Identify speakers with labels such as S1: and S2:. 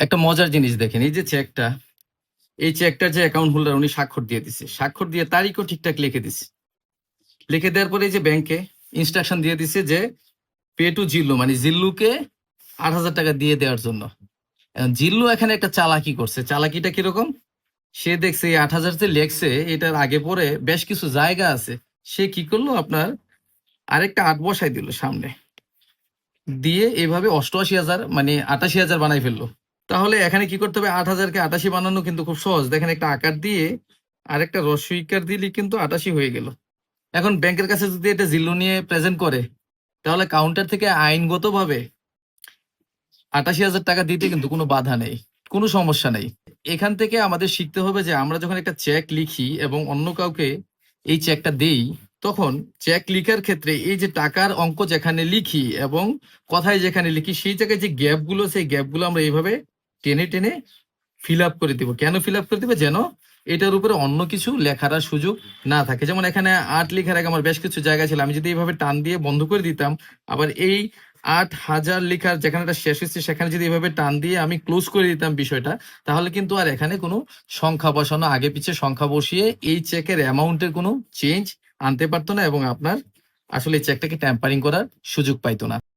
S1: একটা মজার জিনিস দেখেন, এই যে চেকটা, এই চেকটার যে অ্যাকাউন্ট হোল্ডার উনি স্বাক্ষর দিয়ে দিছে। স্বাক্ষর দিয়ে তারিখও ঠিকঠাক লিখে দিছে। লিখে দেওয়ার পরে এই যে ব্যাংকে ইনস্ট্রাকশন দিয়ে দিছে যে পে টু জিল্লু মানে জিল্লুকে আট হাজার টাকা দিয়ে দেওয়ার জন্য। জিল্লু এখানে একটা চালাকি করছে। চালাকিটা কীরকম? সে দেখছে এই আট হাজার যে লেখছে, এটার আগে পরে বেশ কিছু জায়গা আছে। সে কি করল? আপনার আরেকটা আট বসাই দিল সামনে। দিয়ে এভাবে অষ্টআশি হাজার মানে আটাশি হাজার বানাই ফেলল। তাহলে এখানে কি করতে হবে? আট হাজারকে আটাশি বানানো কিন্তু খুব সহজ। দেখেন একটা আকার দিয়ে আরেকটা রস্বইকার দিলে কিন্তু আটাশি হয়ে গেল। এখন ব্যাংকের কাছে যদি এটা জিল্লু নিয়ে প্রেজেন্ট করে, তাহলে কাউন্টার থেকে আইনগতভাবে আটাশি হাজার টাকা দিতে কিন্তু কোনো বাধা নেই, কোনো সমস্যা নেই। এখান থেকে আমাদের শিখতে হবে যে আমরা যখন একটা চেক লিখি এবং অন্য কাউকে এই চেকটা দেই, তখন চেক লিখার ক্ষেত্রে এই যে টাকার অঙ্ক যেখানে লিখি এবং কথায় যেখানে লিখি, সেই জায়গায় যে গ্যাপগুলো সেই গ্যাপগুলো আমরা এইভাবে টেনে টেনে ফিল আপ করে দিব। কেন ফিল আপ করে দিবে? যেন এটার উপরে অন্য কিছু লেখার সুযোগ না থাকে। যেমন এখানে আট লেখার আগে আমার বেশ কিছু জায়গা ছিল। আমি যদি এইভাবে টান দিয়ে বন্ধ করে দিতাম, আবার এই আট হাজার লেখার যেখানে এটা শেষ হচ্ছে সেখানে যদি এইভাবে টান দিয়ে আমি ক্লোজ করে দিতাম বিষয়টা, তাহলে কিন্তু আর এখানে কোনো সংখ্যা বসানো, আগে পিছে সংখ্যা বসিয়ে এই চেকের অ্যামাউন্টের কোনো চেঞ্জ আনতে পারতো না এবং আপনার আসলে চেকটাকে ট্যাম্পারিং করার সুযোগ পাইতো না।